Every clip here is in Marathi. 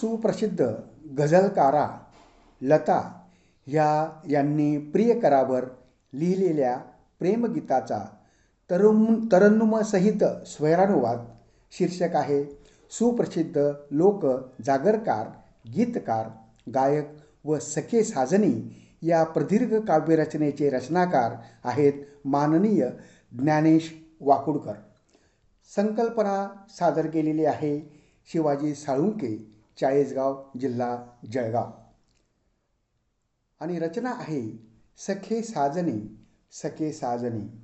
सुप्रसिद्ध गझलकारा लता ह्या यांनी प्रियकरावर लिहिलेल्या प्रेमगीताचा तरुण तरन्नुमसहित स्वैरानुवाद शीर्षक आहे सुप्रसिद्ध लोक जागरकार गीतकार गायक व सखे साजनी या प्रदीर्घ काव्यरचनेचे रचनाकार आहेत माननीय ज्ञानेश वाकुडकर. संकल्पना सादर केलेली आहे शिवाजी साळुंके. चाळीसगाव जिल्हा जळगाव. आणि रचना आहे सखे साजनी सखे साजनी.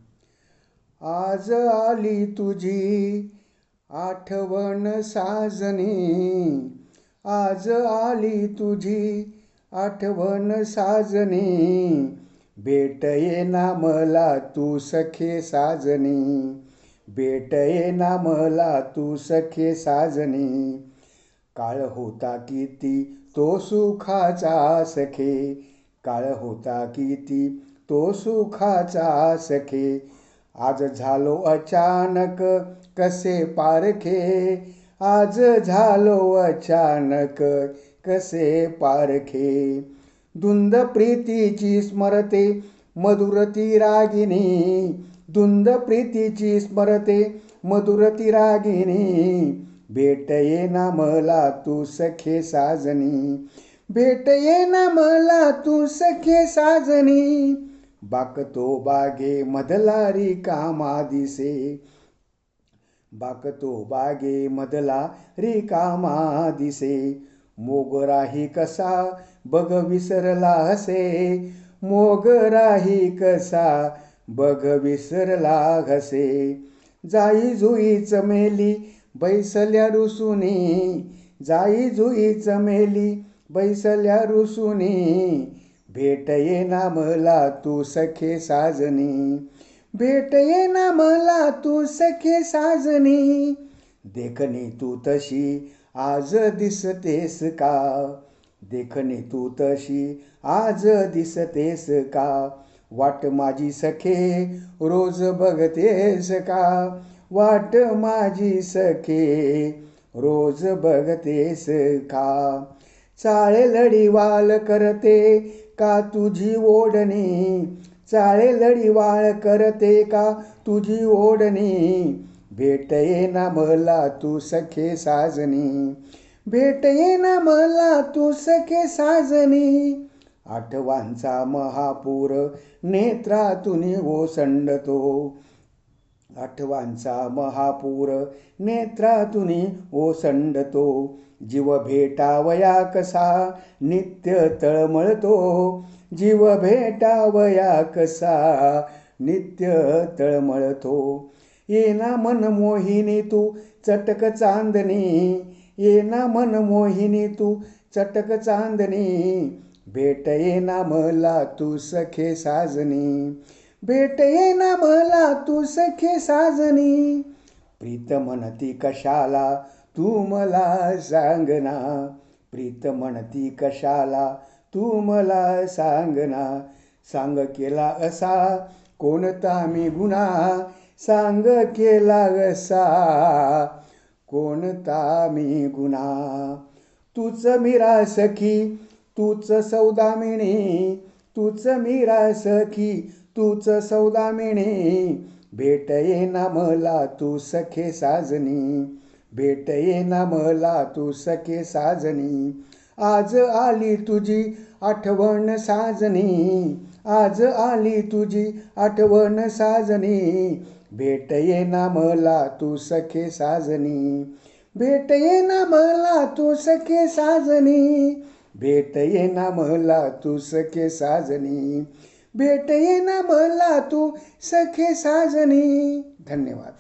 आज आली तुझी आठवण साजनी. आज आली तुझी आठवण साजनी. भेट ना मला तू सखे साजनी. भेट ना मला तू सखे साजनी. काळ होता किती तो सुखाचा सखे. काळ होता किती तो सुखाचा सखे. आज झालो अचानक कसे पारखे? आज झालो अचानक कसे पारखे? धुंद प्रीतीची स्मरते मधुरती रागिनी. धुंद प्रीतीची स्मरते मधुरती रागिनी. भेट ना मला तू सखे साजनी. भेट ना मला तू सखे साजनी. बाकतो बागे मधला कामा दिसे. बाकतो बागे मधला रिकामा दिसे. मोगराही कसा बघ विसरला हसे. मोगराही कसा बघ विसरला हसे. जाई जुई चमेली बैसल्या रुसुनी जाई जुई चमेली बैसल्या रुसुनी भेट ना मला तू सखे साजनी भेट ना मला तू सखे साजनी देखणी तू तशी आज दिसतेस का देखणी तू तशी आज दिसतेस का वाट माझी सखे रोज बघतेस का वाट माझी सखे रोज बघतेस का? चाळे लढीवाल करते का तुझी ओढणी? चाळे लढीवाळ करते का तुझी ओढणी? भेट ना मला तू सखे साजनी भेट ना मला तू सखे साजनी. आठवांचा महापूर नेत्रातून ओसंडतो आठवांचा महापूर नेत्रातून ओसंडतो जीव भेटावया कसा नित्य तळमळतो जीव भेटावया कसा नित्य तळमळतो. येना मन मोहिनी तू चटक चांदणी येना मन मोहिनी तू चटक चांदणी भेट येना मला तू सखे साजनी. भेट येना भला तू सखे साजनी. प्रीत म्हणती कशाला तू मला सांगना. प्रीत म्हणती कशाला तू मला सांगना. सांग केला असा कोणता मी गुन्हा. सांग केला असा कोणता मी गुन्हा. तूच मीरा सखी तूच सौदामिणी तूच मीरा सखी तूच सौदामिणी भेट ना मला तू सखे साजनी भेट ना मला तू सखे साजनी. आज आली तुझी आठवण साजनी आज आली तुझी आठवण साजनी. भेट ना मला तू सखे साजनी भेट ना मला तू सखे साजनी भेट ना मला तू सखे साजनी. भेट ये ना मला तू सखे साजनी. धन्यवाद.